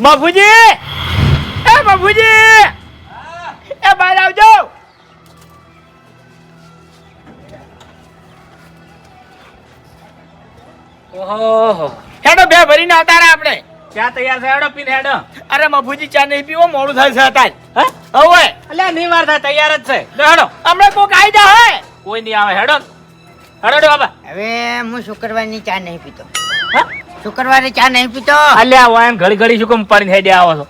બાપુજી! એ બાપુજી! એ બહાર આવજો! ઓહો. હેડો બે ભરીને આવતા આપણે. ચા તૈયાર છે? હેડો પીને હેડો. અરે બાપુજી ચા નહીં પીવો મોડું થાય છે અત્યારે. હે? હવે! એટલે નિવાર થાય તૈયાર જ છે. હેડો. હમણાં કોક આવી હે! કોઈ નહીં આવે હેડો. હેડો બાબા. હવે હું શુક્રવારની ચા નહીં પીતો. શુક્રવારે ચા નહીં પીતો? અલ્યા વાયન ઘડી ઘડી શું કેમ પાડીને હેડે આવો છો?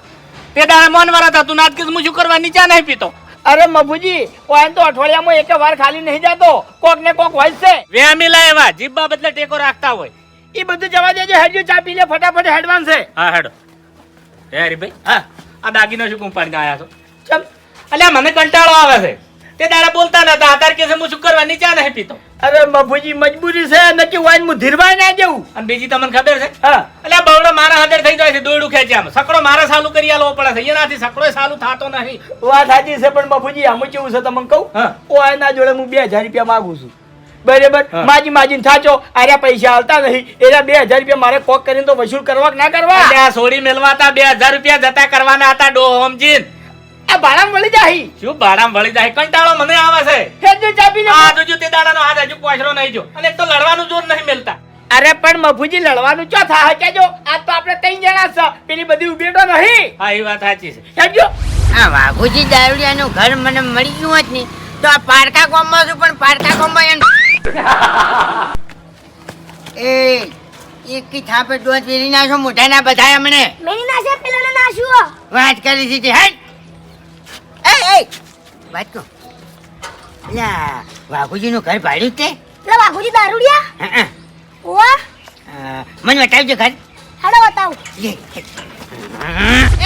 તે દાડે મન વરત હતા તું કીધું હું શું કરવા નીચા નહીં પીતો. અરે મભુજી ઓય તો અઠવાડિયામાં એક વાર ખાલી નહીં જાતો. કોક ને કોક હોય જ છે. વેમી એવા જીબ્બા બદલે ટેકો રાખતા હોય. એ બધું જવા દેજો હેડજો ચા પી લે ફટાફટ હેડવાન છે. હા હેડો. હે હરીભાઈ હા. આ દાગીનો શું કામ પાડીને આયા છો? ચમ. અલ્યા મને કંટાળો આવે છે. તે દાડા બોલતા નતા. અત્યારે કે હું શું કરવા નીચા નહીં પીતો અરે મફુજી મજબૂરી છે. નક્કી વાઈન હું ધીરવાય ના જવું અને બીજી તમને ખબર છે? હા. અલ્યા બવડો મારા હાજર થઈ જાય છે દોયડું ખેંચ્યા સકડો મારા સાલું કરી આલવો પડે છે. એનાથી સકડો સાલું થતો નહીં. વાત સાચી છે પણ બાપુજી આમ કેવું છે તમને કહું? ઓ એના જોડે હું બે હજાર રૂપિયા માંગુ છું. બરાબર? માજી માજી માજીને થાચો. આર્યા પૈસા આવતા નહીં. એના બે હજાર રૂપિયા મારે કોક કરીને તો વસૂલ કરવા કે ના કરવા? સોડી મેલવાતા બે હજાર રૂપિયા જતા કરવાના હતા ડો હોમજીન આ ભાડા મળી જાય શું ભાડામાં વળી જાય કંટાળો મને આવે છે. હેડજો ચા પી લે આ જોજો તે દાડાનો હાથ હજુ પોછરો નહીં જો. અને એક તો લડવાનું જોર નહીં મળતા અરે પણ મફુજી લડવાનું ચો થા? કેજો આજ તો આપણે ત્રણ જણા છે. પેલી બધી ઊભી તો નહીં. હા એ વાત સાચી છે. હેડજો આ વાઘુજી દારૂડિયાનું ઘર મને મળી ગયું જ નહીં. તો આ પારકા કોમ છું પણ પારકા ગામમાં એમ એ એક થાપે દોત નાખો મોઢા ના બધાય અમને. મેરી નાશે પેલાને નાશ્યું વાત કરી છે હેડ. વાત કહું? વાઘુજીનું ઘર ભાડ્યું જ તે? એટલે વાઘુજી દારૂડિયા? હા ઓવા મને બતાવજો ઘર. હાડો બતાવ.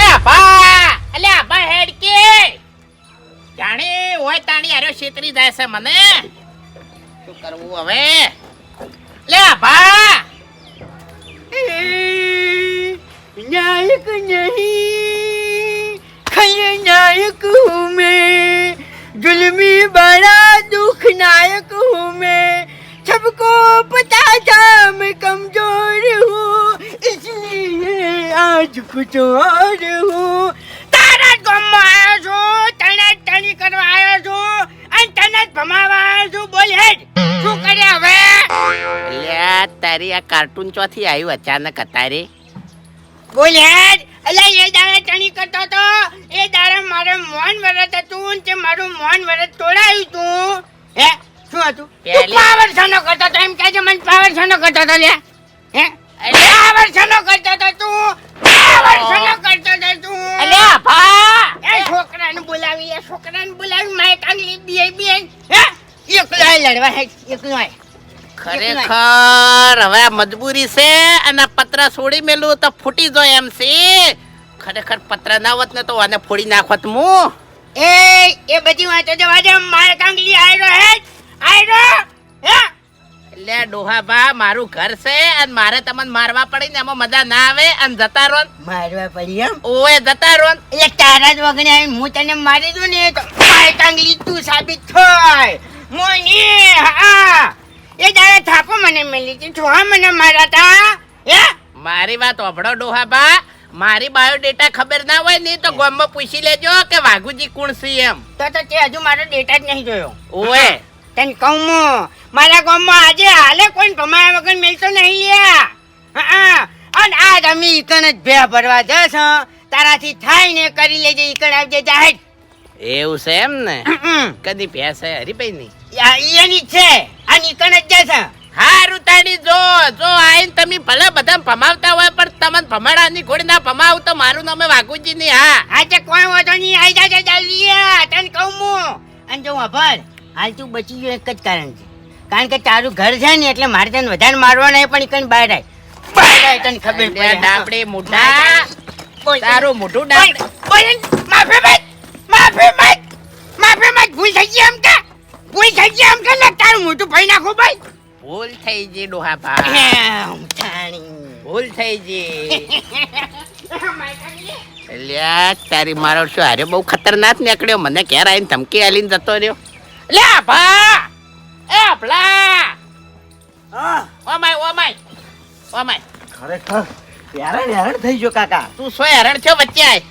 એ બા અલે બા હેડ કે. જાણી હોય તાણી આરો છેતરી જાય છે મને. શું કરવું હવે? લે બા નાયક નહીં ખય નાયક મેં जुल्मी बड़ा दुख नायक हूँ मैं सबको पता था मैं कमजोर हूँ इसलिए आज कुछ और हूँ તારા જ ગામમાં આવ્યો છું તને જ તણી કરવા આવ્યો છું અને તને જ ભમાવા આવ્યો છું બોલ હેડ શું કરે હવે અલ્યા તારી આ કાર્ટૂન ચોથી આવ્યું અચાનક અતારે બોલ હેડ અલ્યા એ દાડે તણી કરતો તો એ દાડે મારે મોહન વરત હતું તે મારું મોન વરત તોડાયું તું. હે? શું હતું? તું પાવર છનો કરતો તો એમ કહેજે મને પાવર છનો કરતો તો લે હે? પાવર છનો કરતો તો તું? પાવર છનો કરતો તો તું? અલે ભા! એ છોકરાને બોલાવી એ છોકરાને બોલાવી માય કાંગલી બી બીએ હે? એકલો લડવા હે એકલો ખરેખર હવે આ મજબૂરી છે અને પત્ર છોડી મેલું તો ફૂટી જાય એમ છે. ખરેખર પત્ર ના હોત ને તો આને ફોડી નાખોત હું એ એ બધી વાંચો જો આજે મારે કાંગલી આયરો હે આયરો હે? એટલે મારું ઘર છે અને મારે તમને મારવા પડે ને એમાં મજા ના આવે અને જતા રહો મારવા પડી એમ? ઓએ જતા રહો એ એટલે તારા જ વગણે હું તને મારી દઉં ને તો માય કાંગલી તું સાબિત થાય. મોની હા. એ દાડે થાપો મને મેલી હતી. છોહા મને મારા તા. હે? મારી વાત ઓભળો ડોહા બા. મારી બાયોડેટા ખબર ના હોય ને તો ગામમાં પૂછી લેજો કે વાઘુજી કોણ છે એમ. તો તો તે હજુ મારો ડેટા જ નહીં જોયો. ઓએ તને કહું મારા ગામમાં આજે હાલે કોઈ ભમાયા વગર મિલતો નહીં લ્યા હા અને આજ અમે ઈકણ જ ભે ભરવા જશ તારાથી થાય ને કરી લેજે ઈકણ આવજે જાહેર. એવું છે એમ ને? કદી ભેંસ હરી ભાઈ ની એની જ છે. અને ઈકણ જ જશે હારું તાડી જો જો આઈને તમે ભલે બધા ભમાવતા હોય પણ તમને ભમાડાની ઘોડી ના ભમાવ તો મારું નામે વાઘુજી ની હા. આજે કોઈ વાંધો નહીં આઈ જાજે જલ્દી તને કહું હું. અને જો વાપર હાલ તું બચી ગયો એક જ કારણ છે. કારણ કે તારું ઘર છે ને એટલે મારે તને વધારે મારવા નહીં પણ કઈ બહાર આવી બહાર તને ખબર પડે ડાબડે મોઢા. તારું મોઢું બોલ, માફી માંગ, માફી. ભૂલ થઈ ગઈ એમ કે? ભૂલ થઈ ગઈ એમ કે ને તારું મોટું ભાઈ નાખો ભાઈ. ભૂલ થઈ ગઈ ડોહા ભાઈ. ભૂલ થઈ ગઈ. લ્યા તારી મારો શું હારે બહુ ખતરનાક નીકળ્યો. મને ઘેર આવીને ધમકી આલીને જતો રહ્યો. લે ભા! એ ભલા! ઓમાય ઓમાય ઓમાય ખરેખર? હેરાન હેરાન થઈ ગયો કાકા. તું શું હેરણ છો વચ્ચે આય.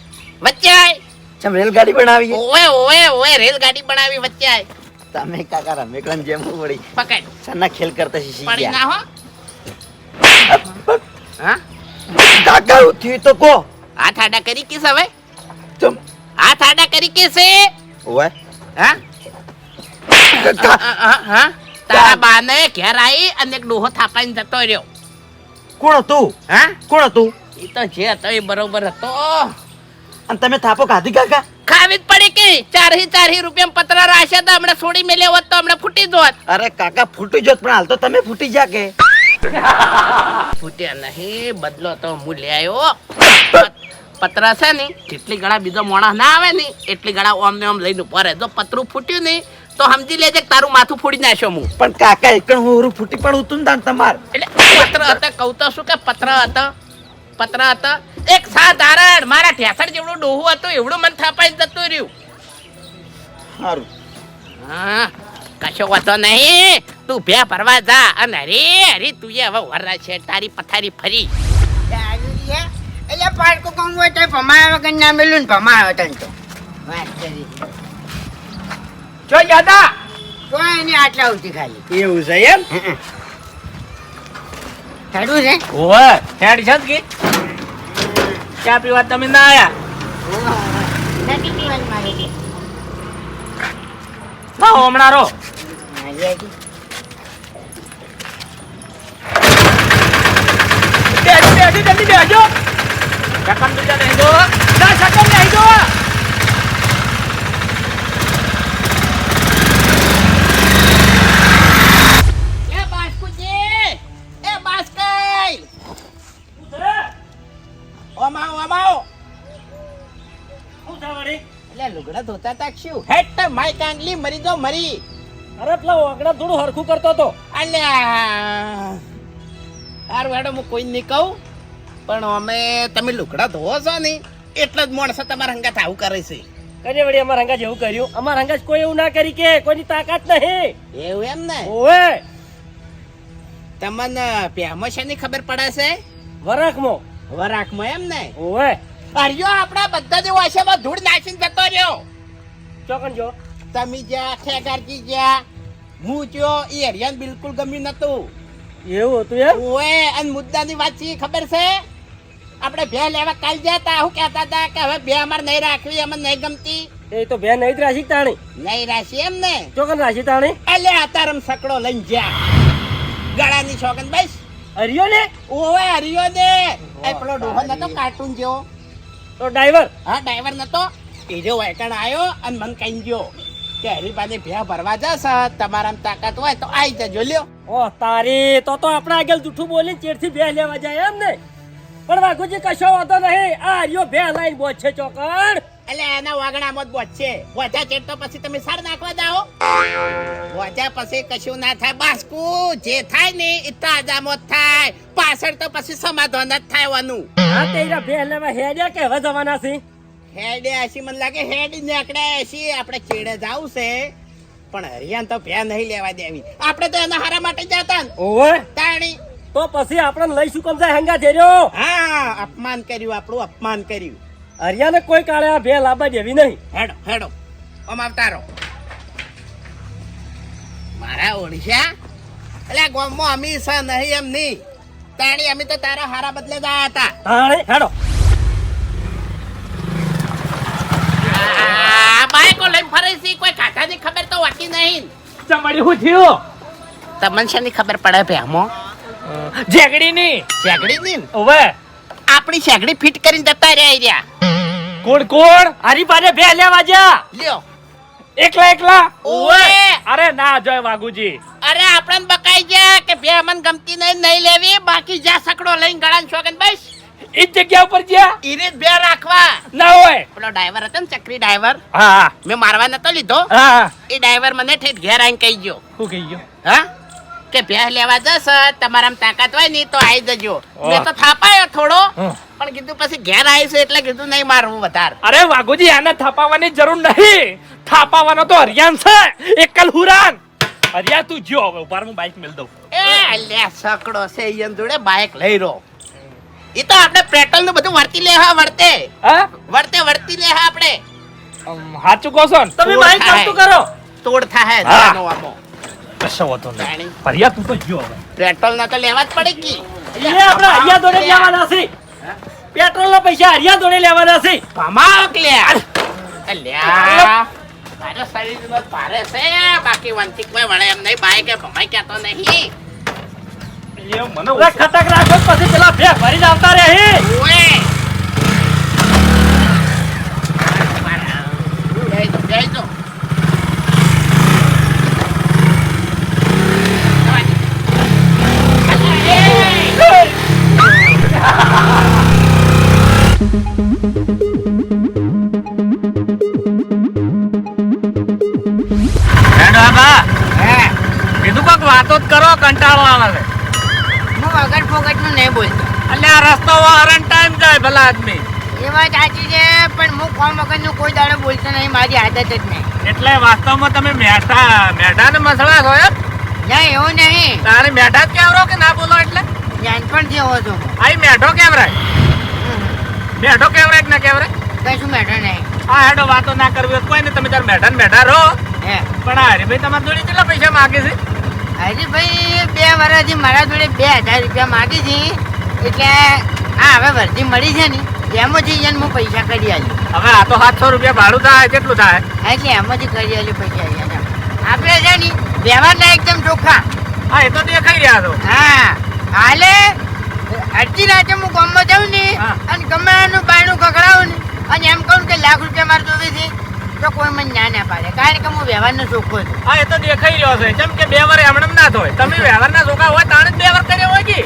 વચ્ચે આય. ચમ રેલગાડી બનાવી ઓએ ઓએ ઓએ રેલગાડી બનાવી વચ્ચે આય. તમે કાકા રમેકડન જેમ વળી પકડ. સન્ના ખેલ કરતા શીખી પડી ના હો. હા? કાકા ઉઠ્યું તો કો. હાથ આડા કરી કે હવે? ચમ. હાથ આડા કરી કિસ ઓય હા? હા, તારા બાને ઘેર આવી અને એક ડોહો થાપાઈને જતો રહ્યો. કોણ હતું? હા? કોણ હતું? એ તો જે હતો એ બરોબર હતો. અને તમે થાપો ખાધી કાકા? ખાવી જ પડી કે? ચારહી ચારહી રૂપિયા પતરા રાખ્યા હતા હમણાં છોડી મેલ્યા હોત તો હમણાં ફૂટી જોત અરે કાકા ફૂટી જોત પણ હાલ તો તમે ફૂટી જા કે. ફૂટ્યા નહીં બદલો તો હું લે આવ્યો. પતરા છે ને જેટલી ગળા બીજો મોણા ના આવે ને એટલી ગળા ઓમ ને ઓમ લઈને ઊભો રહે. જો પતરું ફૂટ્યું નહીં તો સમજી લેજે તારું માથું ફોડી નાખ્યો હું. પણ કાકા એક હું ઓરું ફૂટી પણ ઉતું ને તમાર. એટલે પત્ર હતા કહું તો શું કે પત્ર હતા? પત્ર હતા? એક સાધારણ મારા ઠેસર જેવડું ડોહું હતું એવડું મન થાપાઈ જતું રહ્યું. સારું હા કશો વાતો નહીં. તું ભે ભરવા જા અને અરે અરે તું એ હવે વરા છે તારી પથારી ફરી. એટલે પાડકો કોણ હોય તો ભમાયા વગર ના મેલું ને ભમાયો તને તો. વાત કરી. જો યાદા કોઈ એની આટલા ઉઠી ખાલી. એવું છે એમ? હેડું છે ઓવે હેડ છે કે. ચા પીવા તમે ના આયા? નથી પીવાની મારે કે. ના હમણાં રો બેસી બેસી જલ્દી બેસજો. ચકમ બીજા નહીં દો ના શકમ નહીં જો ઓમાઓ ઓમાઓ એટલે લુગડા ધોતા તા શું? હેટ માય કાંગલી મરી જો મરી. અરે પેલા ઓગડા થોડું હરખું કરતો તો અલ્યા. હારું હેડો હું કોઈ નહીં કહું પણ અમે તમે લુગડા ધોવો છો ને એટલે જ માણસો તમારા હંગાત આવું કરે છે. કને વળી અમારા હંગા જેવું કર્યું. અમારા હંગા કોઈ એવું ના કરી કે કોઈની તાકાત નહીં. એવું એમ ને? ઓવે. તમને પ્યામાં શેની ખબર પડે છે? વરાખમાં. વરાકમાં એમ ને? ઓવે. હરિયો આપણા બધા જે વાશામાં ધૂળ નાખીને જતો રહ્યો. ચોકન જો? તમે જ્યાં ખેગારજી જ્યાં હું ચો એ હરિયાન બિલકુલ ગમ્યું નતું એવું હતું એમ? ઓએ અને મુદ્દાની વાત છે ખબર છે? આપણે ભે લેવા કાલ જતા હું કહેતા હતા કે હવે ભે અમારે નહીં રાખવી અમને નહીં ગમતી. એ તો ભે નહીં જ રાશી તાણી. નહીં રાખી એમ ને? ચોકન રાશી તાણી? એટલે અતારમ સકડો લઈને જા ગળાની છોકન બસ. હરિયો ને? ઓવે હરિયો ને એ પેલો ડોહો નતો કાર્ટૂન જેવો? તો ડ્રાઈવર હા ડ્રાઈવર નતો. એ જો વેકણ આવ્યો અને મને કહી ગયો કે હરીબાને ભે ભરવા જશે તમારા તાકાત હોય તો આવી જજો લ્યો. ઓ તારી તો તો આપણે આગળ જૂઠું બોલી ચેડથી બે લેવા જાય એમ ને. પણ વાઘુજી કશો વાંધો નહીં. આ હરિયો બે લાઈન બોજ છે ચોકણ એટલે એના વાગણામાં જ બોજ છે. ચેડ ચેટ તો પછી તમે સાર નાખવા જાઓ. વજા પછી કશું ના થાય. બાસ્કુ જે થાય ને એ તાજામાં જ થાય. પાછળ તો પછી સમાધાન જ થાયવાનું હા તેરા લેવા હેડ્યા કે હવે જવાના છે? હેડે હસી મને લાગે હેડ નીકળે હસી આપણે ચેડે જાવું છે. પણ હરિયાન તો ભે નહીં લેવા દેવી. આપણે તો એના હારા માટે જતા ને. ઓવે. તાણી. તો પછી આપણે લઈશું કમ જાય હંગા જેર્યો હા અપમાન કર્યું આપણું અપમાન કર્યું. હરિયાને કોઈ કાળે આ બે લાંબા દેવી નહીં. હેડો હેડો. આમ આવતા રહો. મારા ઓડિશા? એટલે ગામમાં અમી છે નહીં એમ નહીં. તાણી અમે તો તારા હારા બદલે જ હતા. તાણે હેડો. આ બાઈકો લઈને ફરે છે કોઈ કાકાની ખબર તો હોતી નહીં. ચમડી હું થયો? તમને શેની ખબર પડે ભેમો જેગડી ની શેગડી ની ઓવે. આપણી શેગડી ફિટ કરીને જતા રહ્યા રહ્યા કોણ કોણ? હરી પાસે બે લેવા જા લ્યો. એકલા એકલા? ઓએ અરે ના જોય વાગુજી અરે આપણે બકાઈ ગયા કે બે મન ગમતી નહીં નહીં લેવી. બાકી જ્યાં સકડો લઈને ગળાન શોગન બસ. એ જ જગ્યા ઉપર જ્યાં. ઈરીત બે રાખવા. ના હોય. પેલો ડ્રાઈવર હતો ને ચક્રી ડ્રાઈવર. હા હા. મેં મારવા નતો લીધો. હા એ ડ્રાઈવર મને ઠેઠ ઘેર આઈને કહી ગયો. શું કહી ગયો? હા? કે ભેહ લેવા જશ તમારામાં તાકાત હોય ને તો આવી જજો. મેં તો થાપાયો થોડો પણ કીધું પછી ઘેર આવીશ એટલે કીધું નહીં મારવું વધારે. અરે વાઘુજી આને થાપાવાની જરૂર નહીં. થાપાવાનો તો હરિયાન છે. એકલ હુરાન. હરિયા તું જો હવે ઉભાર હું બાઈક મેલ દઉં. એ અલ્યા સકડો છે ઈયન જોડે બાઇક લઈ રહ્યો. ઈ તો આપણે પેટ્રોલનું બધું વર્તી લે હા વર્તે. હા? વર્તે વર્તી લે હા આપણે. હાચું કહો છો તમે બાઈક ચાલતું કરો. તોડ થાય હા. જાનો આમો કશો વાંધો નહીં. તું તો જો હવે. પેટ્રોલ ના તો લેવા જ પડે કી. એ આપણે હરિયા દોડે લેવાના છે. પેટ્રોલ ના પૈસા હરિયા દોડે લેવાના છે. ભમાક લે. અલ્યા. મારો શરીર નો ભારે છે. બાકી વંતિક ભાઈ વળે એમ નહીં. બાઈક ભમાઈ ક્યાં તો નહીં. એ મને ખટક રાખો પછી પેલા ભે ભરીને આવતા રહે. ટાઈમ ભલા આદમી? એ વાત સાચી છે પણ હું કોમ વગરનું કોઈ દાડો બોલતો નહીં મારી આદત જ નહીં. એટલે વાસ્તવમાં તમે મેઠા મેઠા ને મસળા છો એમ? ના એવું નહીં. તારે મેઠા જ કેવરો કે ના બોલો એટલે? પણ હોવો છું. આઈ મેઠો કેમ રાય મેઠો કેમ રાય કે ના કેમ રાય કશું મેઠો નહીં. આ હેડો વાતો ના કરવી હોય કોઈ નહીં તમે તાર મેઠા ને મેઠા રહો. હે. પણ આ હરીભાઈ તમારે જોડે કેટલા પૈસા માગે છે? હજી ભાઈ બે વર્ષથી મારા જોડે બે હજાર રૂપિયા માગી છે. એટલે આ હવે વર્ધી મળી છે ને એમાંથી એને હું પૈસા કરી આલ્યું. હવે આ તો સાતસો રૂપિયા ભાડું થાય કેટલું થાય? હા, એટલે એમાંથી કરી આલ્યું પૈસા આપણે છે ને વ્યવહારના એકદમ ચોખ્ખા. હા એ તો દેખાઈ રહ્યા છો. હા હાલે અડધી રાતે હું ગામમાં જાઉં ને અને ગમે એનું બાયણું કકડાવું ને અને એમ કહું કે લાખ રૂપિયા મારે જોવે છે. તો કોઈ મને ના ના પાડે. કારણ કે હું વ્યવહારનો ચોખ્ખો છું. હા એ તો દેખાઈ રહ્યો છે. કેમ કે બે વાર એમણે ના થાય. તમે વ્યવહારના છોકરા હોય તાણે જ બે વાર કર્યો હોય કે?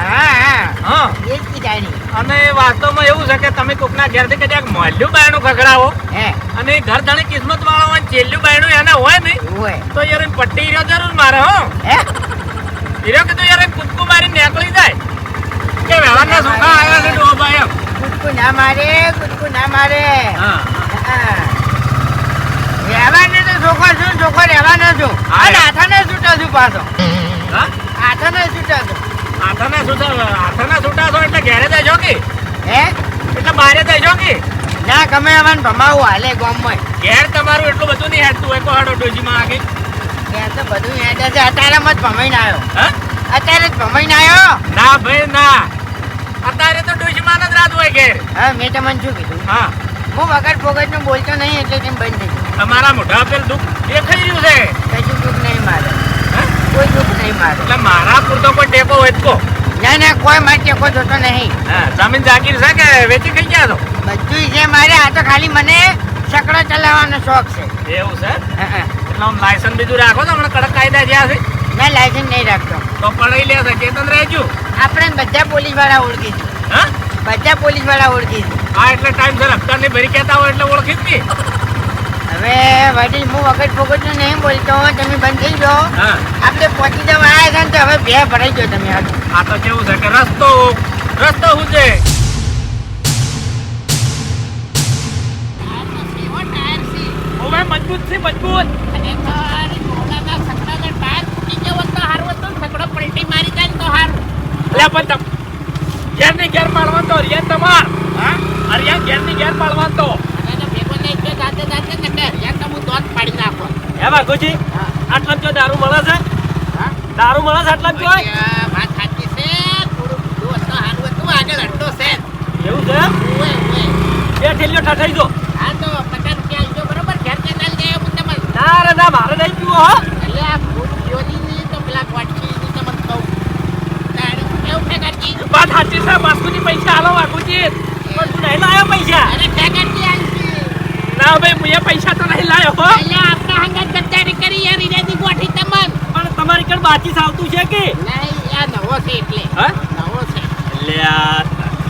હા હા. હા. એ જ કીધાણી. અને વાસ્તવમાં એવું છે કે તમે કોકના ઘેરથી કદાચ મોલ્યું બાયણું ખખડાવો. હે. અને ઘર ધણી કિસ્મત વાળો હોય છેલ્લું બાયણું એના હોય ને હોય. તો યાર પટ્ટી હીરો જરૂર મારે હો. હે? હીરો યાર કૂદકું મારી નીકળી જાય. કે વ્યવહારના છોકરા આવ્યા છે ડોબા એમ. કુદકુ ના મારે કુદકુ ના મારે. હા. રહેવાનો તો છોકરો છું છોકરો રહેવાનો છું હા, અને એમ. હાથાને છૂટો છું પાછો. હા? છૂટો છું હાથાના છૂટા છો એટલે ઘેરે જજો કે? હે? એટલે બારે જજો કે? ના ગમે એમાં ભમાવું હાલે ગામમાં. ઘેર તમારું એટલું બધું નહીં હેડતું હોય કોહાડો ડોજીમાં આગે તો બધું છે. અત્યારે મત ભમાઈને આવ્યો. હા? અત્યારે જ ભમાઈને આવ્યો? ના ભાઈ ના. અત્યારે તો ડોજીમાં જ રાત હોય ઘેર. હા મેં તમને શું કીધું? હા. હું વગર ફોગટનું બોલતો નહીં એટલે તેમ બંધ થઈ ગયું. તમારા મોઢા પેલ દુઃખ દેખાઈ રહ્યું છે. કશું દુઃખ નહીં મારે? કોઈ દુઃખ નહીં મારે. એટલે મારા પૂરતો કોઈ ટેકો હોય તો. ના ના કોઈ માટે કોઈ જોતો નહીં. જમીન જાગીર છે કે વેચી કઈ ગયા તો બધું છે મારે આ તો ખાલી મને સકડો ચલાવવાનો શોખ છે. એવું છે. એટલે આમ લાયસન્સ બીજું રાખો તો હમણાં કડક કાયદા જ્યાં છે. ના લાયસન્સ નહીં રાખતો. તો પડાઈ લેશે ચેતન રહેજો. આપણે બધા પોલીસવાળા ઓળખી છે. હા? બધા પોલીસવાળા ઓળખી હા એટલે ટાઈમ સર હપ્તા ભરી કહેતા હોય એટલે ઓળખી જ હવે વડીલ હું વગર ફોગટનું નહીં બોલતો તમે બંધ થઈ ગયો હા. આપણે પહોંચી જવા આવ્યા છે ને તો હવે બે ભરાઈ ગયો તમે આ તો કેવું છે કે રસ્તો રસ્તો શું છે? મજબૂત છે મજબૂત. એટલે પણ તમ ઘેરની તો હરિયાન તમાર. હરિયાન ઘેરની ઘેર પાડવાનું તો. હે વાઘુજી આટલા જો દારૂ મળે છે? દારૂ મળે છે આટલા જો એવું છે એમ? બે ઠેલીઓ ઠઠાઈ દો. ના રે ના મારે નહીં પીવો હો. વાત સાચી છે બાસ્કુજી પૈસા હાલો વાઘુજી પણ તું નહીં લાયો પૈસા. ના ભાઈ હું એ પૈસા તો નહીં લાયો હો. પણ તમારી કણ બાકી આવતું છે કે? હા?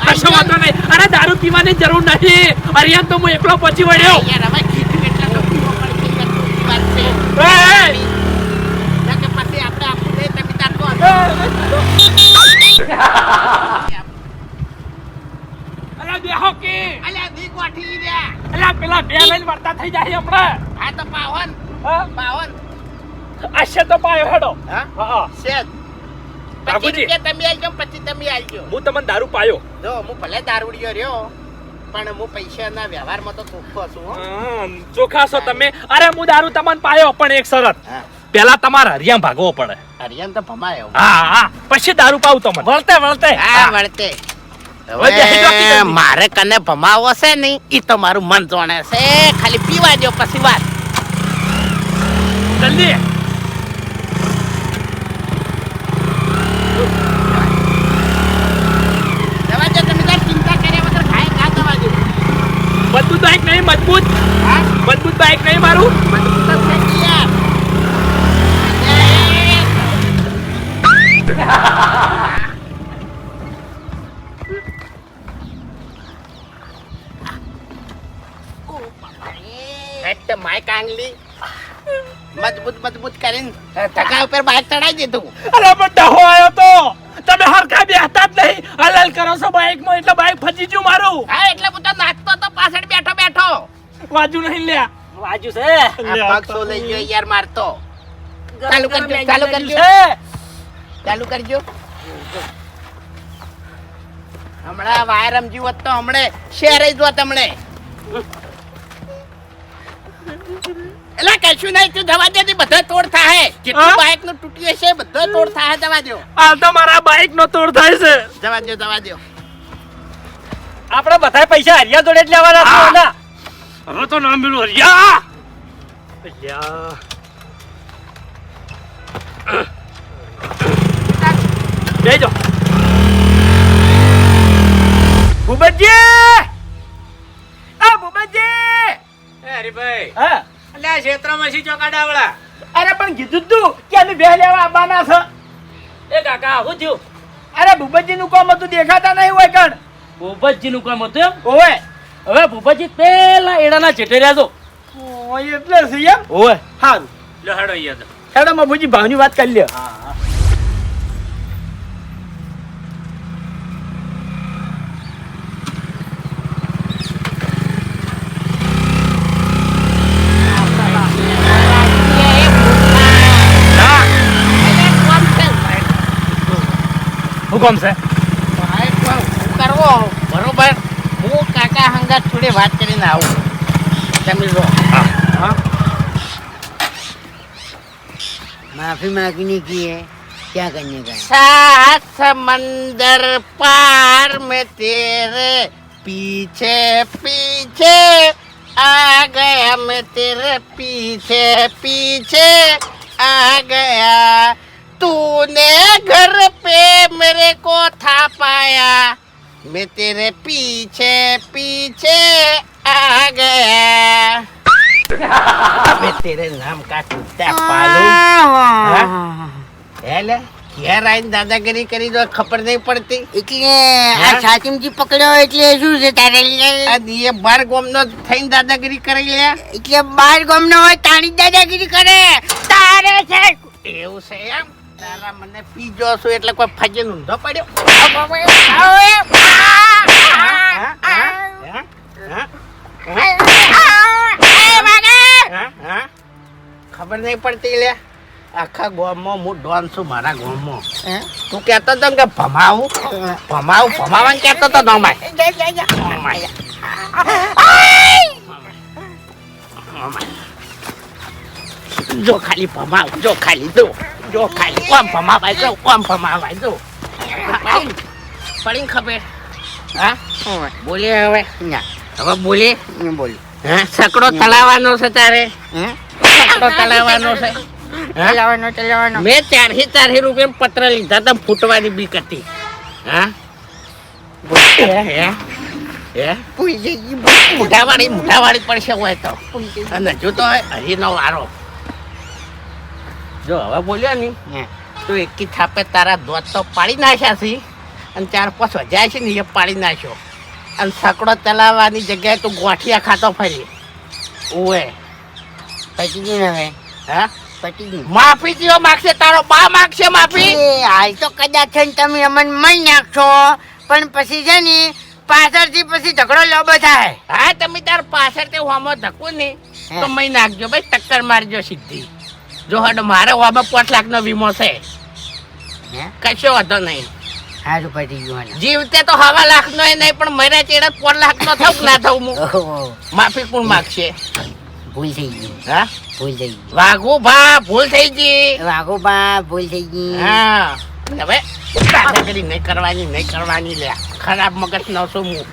આ કશો વાંધો નહીં. અરે દારૂ પીવાની જરૂર નથી. અરિયાન તો હું એકલો પછી વળ્યો. એ, એ, અલા દેહો કે. અલા પેલા બે લઈને વર્તા થઈ જાય હમણાં. આ તો પાવન હા? પાવન આશે તો પાયો હેડો. હા? હા શેઠ. બાબુજી તમે આલજો પછી તમે આલજો. હું તમને દારૂ પાયો. જો હું ભલે દારૂડિયો રહ્યો પણ હું પૈસાના વ્યવહારમાં તો ચોખ્ખો છું હો. હમ, ચોખા છો તમે. અરે હું દારૂ તમને પાયો પણ એક શરત. પેલા તમારે હરિયામ ભાગવો પડે. હરિયામ તો ભમાયો. હા હા. પછી દારૂ પાવું તમને. વળતે વળતે. હા. વળતે. મારે કને ભમાવો છે નહીં? ઈ તો મારું મન જોણે છે. ખાલી પીવા દો પછી વાત. જલ્દી. મજબૂત બાઈક નહીં મજબૂત. મજબૂત બાઈક નહીં મારું. બધું તો માય કાંગલી. મજબૂત મજબૂત કરીને ટકા ઉપર બાઇક ચડાઈ દીધું. અરે પણ ડહો આવ્યો તો. તમે હરખા બેહતા જ નહીં. હલાલ કરો છો બાઈકમાં એટલે બાઈક ફજી ગયું મારું. હા એટલે હું તો નાચતો તો પાછળ બેઠો બેઠો. વાજુ નહીં લ્યા. વાજુ છે. પગ સો લઈ ગયો યાર મારતો? ચાલુ કરજો ચાલુ કરજો. ચાલુ કરજો. હમણાં વાયરમ જીવત હોત તો હમણે શેર જ હોત હમણે. એલા કશું નહીં તું જવા દે તી તોડ થાય જેટલું બાઇકનું તૂટ્યું છે બધો તોડ થાય જવા દો હાલ તો મારા બાઈક નો તોડ થાય છે. જવા દો જવા દો આપણે બધા પૈસા હરિયા જોડે જ લેવાના છે ના હવે તો ના મળ્યું હરિયા. અલ્યા બેજો ભૂપતજી! આ ભૂપતજી! એ હા? આ ક્ષેત્રમાં શી ચોકાડાવડા અરે પણ કીધું તું કે અમે બે લેવા આવવાના છે. એ કાકા હું થયું? અરે ભૂપતજી નું કામ હતું દેખાતા નહીં હોય કણ? ભૂપતજી નું કામ હતું એમ? ઓવે. હવે ભૂપતજી પેલા એડાના ચેટે રહ્યા છો. ઓય એટલે છે એમ? ઓવે. લો હેડો યાદ હેડો મફુજી ભાવની વાત કરી લ્યો. હું. કામ છે કરવો બરોબર હું કાકા હંગાત થોડી વાત કરીને આવું તમે જો माफी मांगने की है क्या करने का सात समंदर पार में तेरे पीछे पीछे आ गया मैं तेरे पीछे पीछे आ गया तूने घर पे मेरे को था पाया मैं तेरे पीछे पीछे आ गया मैं तेरे नाम का कुत्ता पालू હેલે ઘેર આવીને દાદાગીરી કરી દો ખબર નહીં પડતી એટલે હા? આ છાતીમથી પકડ્યો એટલે શું છે તારે આ દીએ બાર ગોમનો થઈને દાદાગીરી કરી લે એટલે બાર ગામનો હોય તાણી જ દાદાગીરી કરે તારે છે એવું છે એમ મને પીજો છું એટલે કોઈ ફજે ઊંધો પડ્યો? ખબર નહીં પડતી લે. આખા ગોમમાં હું ડોન છું, મારા ગામમાં. તું કહેતો હતો કે ભમાવું. ભમાવું, ભમાવાનું કહેતો હતો નમાય જો ખાલી ભમાવ, જો ખાલી જો જો ખાલી જો કોમ ભમાવાય જો. પડી પડી ખબર. હા? બોલે હવે. હવે બોલે. બોલી? હા? સકડો તલાવવાનો છે તારે? સકડો તલાવવાનો છે. ચલાવવાનો મેં રૂપિયા પત્ર લીધા હતા ફૂટવાની બીક હતી. હા? મુઠાવાળી મુઠાવાળી પડશે હોય તો. અને હજુ તો હરીનો વારો. જો હવે બોલ્યો ને તો એકી થાપે તારા દોત તો પાડી નાખ્યા છે. અને ચાર પાંચ હજાર છે ને એ પાડી નાખ્યો. અને સકડો ચલાવવાની જગ્યાએ તું ગોઠિયા ખાતો ફરી. ઓએ પતી ગયું હવે? હા? પતી ગયું. માફી જીવો માગશે તારો બા માગશે માફી. હાલ તો કદાચ છે તમે અમને મળી નાખશો. પણ પછી છે ને પાછળથી પછી ઝઘડો લોબો થાય. હા તમે તાર પાછળ તે હોમો ધક્કો ને તો મય નાખજો ભાઈ ટક્કર મારજો સીધી. જો હડો મારે હોમાં પાંચ લાખ નો વીમો છે? કશો વાંધો નહીં. સારું પડી ગયું જીવતે તો હવા લાખ નો નહીં પણ મને ચેડે પાંચ લાખ નો થવું ના થવું હું? માફી કોણ માગશે? ભૂલ થઈ ગઈ. હા? ભૂલ થઈ ગઈ. વાઘુ ભા ભૂલ થઈ ગઈ. વાઘો બા ભૂલ થઈ ગઈ. હા. હવે દાદાગીરી નહીં કરવાની નહીં કરવાની લે. ખરાબ મગજ નો છું હું.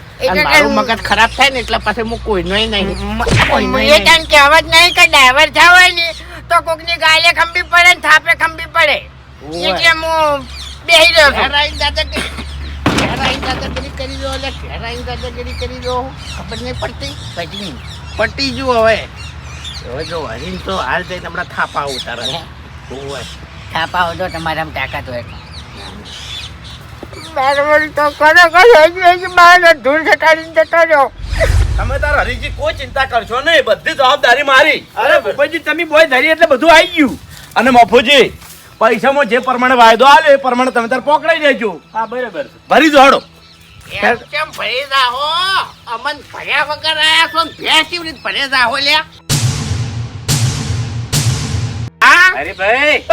મારું મગજ ખરાબ થાય ને એટલે પછી હું કોઈનોય નહીં હું એ તને કહેવત નહીં કે ડ્રાઈવર થવાની તો કોકની ગાયલે ખંભી પડે ને થાપે ખંભી પડે. એટલે હું બેહી રહ્યો છું. આવીને દાદાગીરી ઘેર આવીને દાદાગીરી કરી દો એટલે ઘેર આવીને દાદાગીરી કરી દો ખબર નહીં પડતી? પછી પટી જુઓ હવે. હવે જો હરીન તો હાલ જઈને હમણાં થાપા ઉતારે. હોય. થાપા તો તમારામાં તાકાત હોય. બરાબર તો કરો કરો હજી મારે ધૂળ ચટાડીને જતો રહ્યો. તમે તાર હરીજી કોઈ ચિંતા કરશો નહીં બધી જવાબદારી મારી. અરે ભૂપતજી તમે બોય ધરી એટલે બધું આવી ગયું. અને મફુજી પૈસામાં જે પ્રમાણે વાયદો આવ્યો એ પ્રમાણે તમે તાર પકડાઈ દેજો. હા બરાબર ભરી દોડો કેમ ભરી જાહો? અમન ભર્યા વગર આયા છો ને ભેંસ કેવી રીતે ભરે જાહો લ્યા? હા? અરે ભાઈ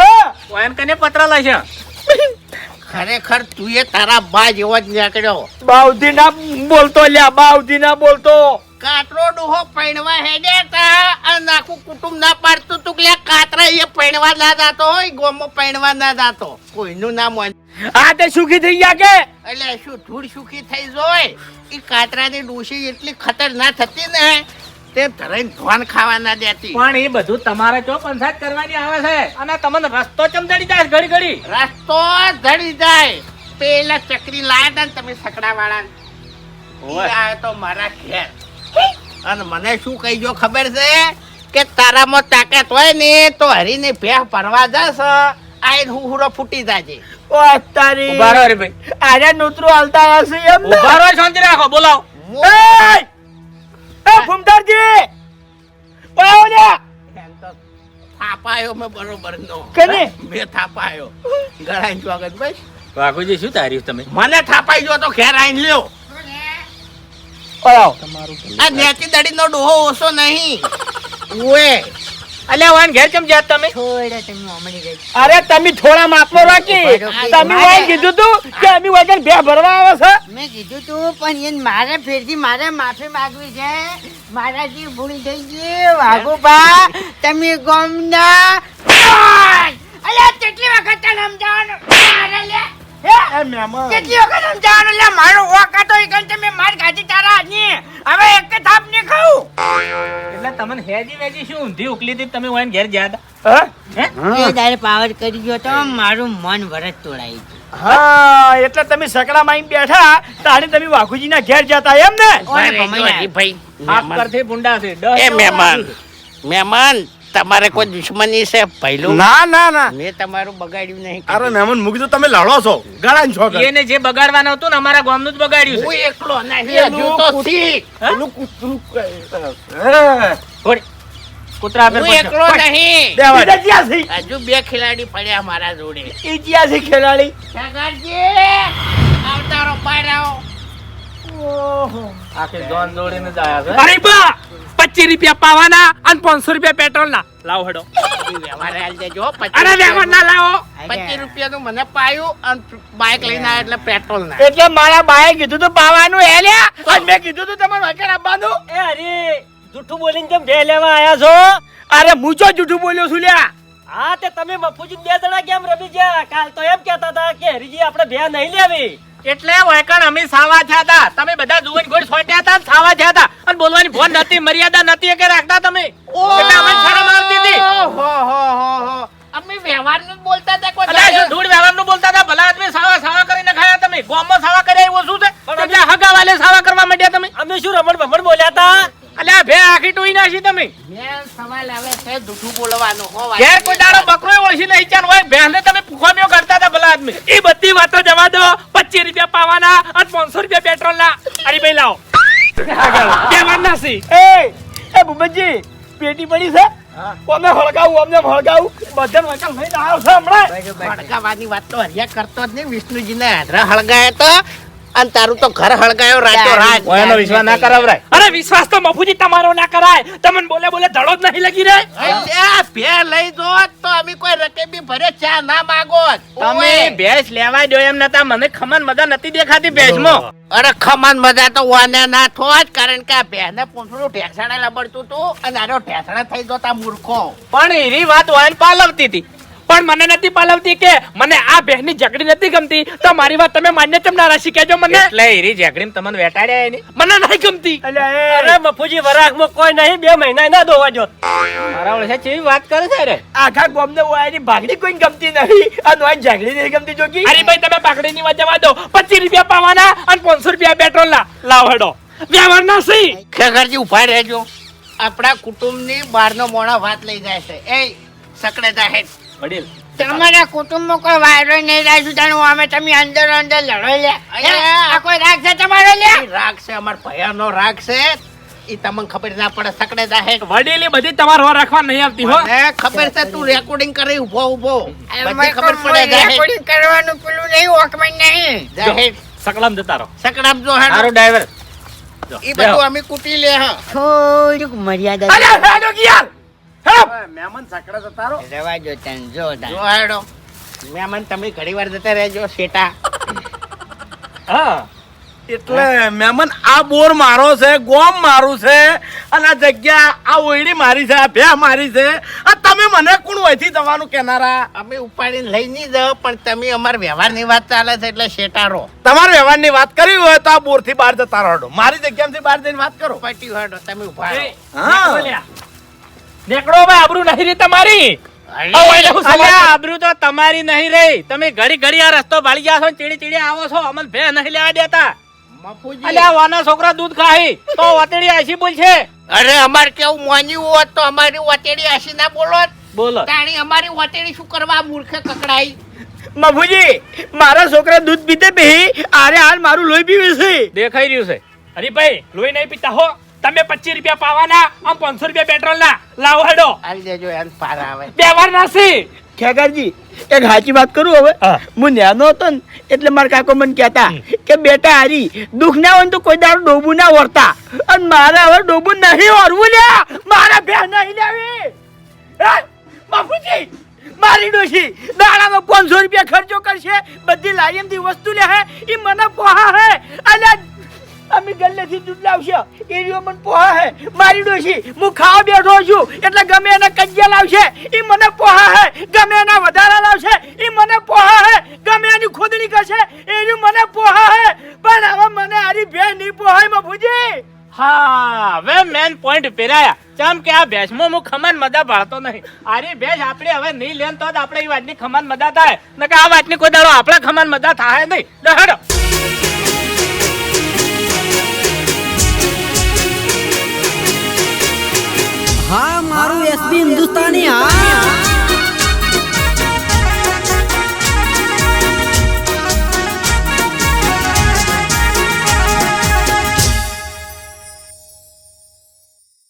ઓયન કને પત્ર લાગ્યા? ખરેખર તું એ તારા બા જેવો જ નીકળ્યો. બાવધી ના બોલતો લ્યા બાવધી ના બોલતો. કાતરો ડોહો પૈણવા હેડે તા અને આખું કુટુંબ ના પાડતું તું કે લ્યા કાતરા એ પૈણવા ના જાતો હોય ગોમો પૈણવા ના જાતો. કોઈનું નામ હોય આ તે સુખી થઈ ગયા કે? એટલે શું ધૂળ સુખી થઈ જોય? એ કાતરાની ડોશી એટલી ખતરનાક હતી ને તે ધરાઈને ધોન ખાવા ના દેતી. પણ એ બધું તમારે ચો પંચાયત કરવાની આવે છે? અને તમને રસ્તો ચમદાડી જાય ઘડી ઘડી? રસ્તો ધડી જાય. પેલા ચકરી લાયા તા ને તમે સકડા વાળા ઓય. તો મારા ઘેર. અને મને શું કહી જો ખબર છે કે તારામાં તાકાત હોય ને તો હરીને ભેહ ભરવા જશ. આઈને હુહુરો ફૂટી જાજે. ઓ અત્યારે ઊભા રહો ભાઈ આરે નૂતરું હાલતા હશે એમ ને? ઊભા રહો શાંતિ રાખો બોલાવો. હું એય! એ ફૂમતારજી ઓય આવો એમ તો થાપાયો મેં બરોબર નો કને? મેં થાપાયો. ગળાઈ સ્વાગત બસ. વાઘુજી શું તારીફ તમે? મને થાપાઈ ગયો તો ઘેર આઈને લ્યો. ઓય આવો. આ નેતી દડી નો ડોહો ઓછો નહીં. ઓએ અલ્યા વાન ઘેર કેમ જાત તમે? થોડા તમે અરે તમે થોડા માપનો રાખી. તમે વાન કીધું તું કે અમે વગર બે ભરવા આવે છે. મેં કીધું તું પણ એ મારે ફેરથી મારે માફી માંગવી છે. મારાથી ભૂલ થઈ ગઈ વાઘુબા તમે ગમના. અલ્યા કેટલી વખત તને સમજાવવાનું? મારે લે. હે? એ મહેમાન કેટલી વખત સમજાવવાનું લે મારો ઓકા તો તમે માર ગાજી તારા હાથની હવે એક થાપ નહીં ખાઉં એટલે તમને હેજી વેજી શું ઊંધી ઉકલી હતી? તમે વાન ઘેર જ્યાં હતા? હે? એ તારે પાવર કરી ગયો તો મારું મન વરસ તોડાઈ ગયું. હા એટલે તમે સકડા માં બેઠા તાણે તમે વાઘુજીના ઘેર જતા એમ ને? ભાઈ મહેમાન. કરથી ભૂંડા છે. એ મહેમાન. મહેમાન તમારે કોઈ દુશ્મની છે? પહેલું? ના ના ના. મેં તમારું બગાડ્યું નહીં અરે મહેમાન મૂકી તો તમે લડો છો. ગળા છો એને જે બગાડવાનું હતું ને અમારા ગામનું જ બગાડ્યું હું એકલો નહીં હજુ તો શીખ. પેલું કૂતરું હે. થોડી. કૂતરા આપેલ હું એકલો નહીં. હજુ બે ખેલાડી પડ્યા મારા જોડે. એ જ્યાં છે ખેલાડી? સાગરજી આવતારો પાડાઓ ઓહો. આખે જોન જોડીને જ આયા છે. અરે બા! પચીસ રૂપિયા પાવાના અને પાંચસો રૂપિયા પેટ્રોલ ના લાવો હેડો. અરે વ્યવહાર ના લાવો. પચીસ રૂપિયાનું મને પાયું અને બાઇક લઈને આવ્યા એટલે પેટ્રોલ ના. એટલે મારા બાએ કીધું તું પાવાનું એ લે અને મેં કીધું તું તમારે વચન આપવાનું એ હરી જૂઠું બોલીને કેમ ભે લેવા આયા છો? અરે હું જો જૂઠું બોલ્યો છું લ્યા? હા તે તમે મફુજી બે જણા કેમ રમી ગયા? કાલ તો એમ કહેતા હતા કે હરીજી આપણે બે નહીં લેવી. એટલે વૈકણ અમે સાવા થયા હતા. તમે બધા જુવાન ગોળ છોટ્યા હતા સાવા થયા હતા. અને બોલવાની ફોન નથી મર્યાદા નથી કે રાખતા તમે? એટલે અમે શરમ આવતી હતી. ઓહો, હો, હો, હો. અમે વ્યવહારનું નું બોલતા હતા કોઈ અલ્યા શું ધૂળ વ્યવહારનું બોલતા હતા ભલા આદમી સાવા સાવા કરીને ખાયા તમે? ગામમાં સાવા કર્યા એવું શું છે? એટલે હગા વાલે સાવા કરવા માંડ્યા તમે? અમે શું રમણ ભમણ બોલ્યા હતા? અલ્યા ભે આખી ટોઈ નાખી તમે. મેં સવાલ આવે છે જૂઠું બોલવાનો હો વાત. ઘેર કોઈ દાડો બકરો ઓળખી નહીં ચાન હોય ભેંસને તમે પૂખવામીઓ કરતા હતા ભલા આદમી એ બધી વાતો જવા દો. પચીસ રૂપિયા પાવાના અને પાંચસો રૂપિયા પેટ્રોલ ના અરે ભાઈ લાવો. બે વાર નાસી એ એ ભૂપતજી પેટી પડી છે? અમને હળગાવું અમને હળગાવું. બધા વચન લઈને આવ્યો છે હમણાં. હળગાવાની વાત તો હરિયા કરતો જ નહીં વિષ્ણુજીને હાથરા હળગાયા તો. અને તારું તો ઘર હળગાયો રાતો રાત. કોઈનો વિશ્વાસ ના કરાવરાય. અરે વિશ્વાસ તો મફુજી તમારો ના કરાય. તમને બોલે બોલે ધડો જ નહીં લગી રે અલ્યા, ભે લઈ જો તો અમે કોઈ રકેબી ભરે ચા ના માગો તમે ભેંસ લેવા દો એમ નતા. મને ખમન મજા નથી દેખાતી ભેંસમાં. અરે ખમાન મજા તો વાને ના થોત કારણ કે આ ભેને પૂંછડું ઢેસણે લબડતું તું અને આનો ઢેસણે થઈ જતા મૂર્ખો. પણ એરી વાત વાન પાલવતી હતી. પણ મને નથી પાલવતી કે મને આ બહેનની જગડી નથી ગમતી. તો મારી વાત તમે માન્ય કેમ ના રાશી કેજો મને. એટલે એરી જેકડીને તમને વેટાડ્યા એની? મને નહીં ગમતી. અરે મફુજી વરાખમાં કોઈ નહીં બે મહિના ના દોવા જો. મારા ઓળખે કેવી વાત કરે છે રે? આખા ગામને ઓયાની ભાગડી કોઈ ગમતી નહીં. અને ઓય ઝઘડી નહીં ગમતી જોકી અરે ભાઈ તમે પાકડીની વાત જવા દો. પચીસ રૂપિયા પાવાના અને પાંચસો રૂપિયા પેટ્રોલ ના લાવડો. હેડો વ્યવહાર ના સહી. ખેગરજી ઊભા રહેજો. આપણા કુટુંબની બહારનો મોણા વાત લઈ જાય છે. એ સકડે જાહેર વડીલ તમારા કુટુંબમાં કોઈ વાયરો નહીં રાખ્યું તાનું અમે તમે અંદર અંદર લડો લે આ કોઈ રાગ છે તમારો લે ઈ રાગ છે અમાર ભયાનો રાગ છે. ઈ તમને ખબર ના પડે સકડે જાહેર વડીલ બધી તમારો રાખવા નહીં આવતી હો. એ ખબર છે તું રેકોર્ડિંગ કરી ઊભો ઊભો બધી ખબર પડે જાહેર રેકોર્ડિંગ કરવાનું પેલું નહીં ઓકમેન નહીં. જાહેર સકડામ જતા રહો. સકડામ જો હેડો. સારું ડ્રાઈવર ઈ બધું અમે કુટી લે હા. થોડુંક મર્યાદા અરે હેડો કે જો તાન. જો હેડો. મહેમાન તમે ઘણી વાર જતા રહેજો શેટા. હા. એટલે મહેમાન આ બોર મારો છે ગોમ મારું છે અને આ જગ્યા આ ઓયડી મારી છે આ ભે મારી છે. આ તમે મને કોણ વહીથી જવાનું કેનારા અમે ઉપાડીને લઈ નહીં જાઓ પણ તમે અમાર વ્યવહારની વાત ચાલે છે એટલે શેટારો તમારા વ્યવહારની વાત કરવી હોય તો આ બોરથી બહાર જતા રહો. મારી જગ્યાથી બહાર જઈને વાત કરો. પટી હેડો તમે ઊભા. હા. નેકડો ભાઈ આબરૂ નહીં રે તમારી. આબરૂ તો તમારી નહીં રે તમે ઘડી ઘડી આ રસ્તો ભાળી ગયા છો ચીડી ચીડી આવો છો. અમને ભે નહીં લેવા દેતા. અલ્યા વાના છોકરા દૂધ ખાઈ તો વતડી આશી બોલ અરે અમાર કેવું મોન્યું હોત તો અમારી વટેડી આશી ના બોલો બોલો તાણી અમારી વટેડી શું કરવા મૂર્ખે કકડાઈ? મફુજી મારા છોકરા દૂધ પીતે પી આરે હાલ મારું લોહી પીવે છે. દેખાઈ રહ્યું છે. અરે ભાઈ લોહી નહીં પીતા હો. તમે પચીસ રૂપિયા પાવાના આમ પાંચસો રૂપિયા પેટ્રોલ ના લાવો હેડો. આવી દેજો એમ પાર આવે. વ્યવહાર ના ખેગરજી એક સાચી વાત કરું હવે? હા. ન્યાનો હતો ને એટલે મારા કાકો મને કહેતા કે બેટા હારી દુઃખ ના હોય તો કોઈ દાડો ડોબું ના વરતા અને મારે હવે ડોબું નહીં વરવું લ્યા. મારા બે નહીં લેવી? બાપુજી મારી ડોશી દાડામાં પાંચસો રૂપિયા ખર્ચો કરશે બધી લાયમથી વસ્તુ લે હે એ મને પોહા હે. અલ્યા અમે ગલ્લેથી દૂધ લાવશે. એ રહ્યો મને પોહા હે મારી ડોશી, હું ખાવા બેઠો છું. એટલે ગમે એના કજિયા લાવશે, એ મને પોહા હે ગમે એના વધારા લાવશે, એ મને પોહા હે ગમે એની ખોદણી કરશે એ રહ્યું મને પોહા હે પણ હવે મને આરી ભે નહીં પોહાય, મફુજી. હા, હવે મેન પોઈન્ટ પેરાયા ચમ કે આ ભેંસમાં હું ખમન મજા પાડતો નહીં. આરી ભેંસ આપણે હવે નહીં લેન તો જ આપણે એ વાતની ખમન મજા થાય. નકર આ વાતની કોઈ દાડો આપણે ખમન મજા થાય નહીં. લે મારું એસબી હિન્દુસ્તાની હા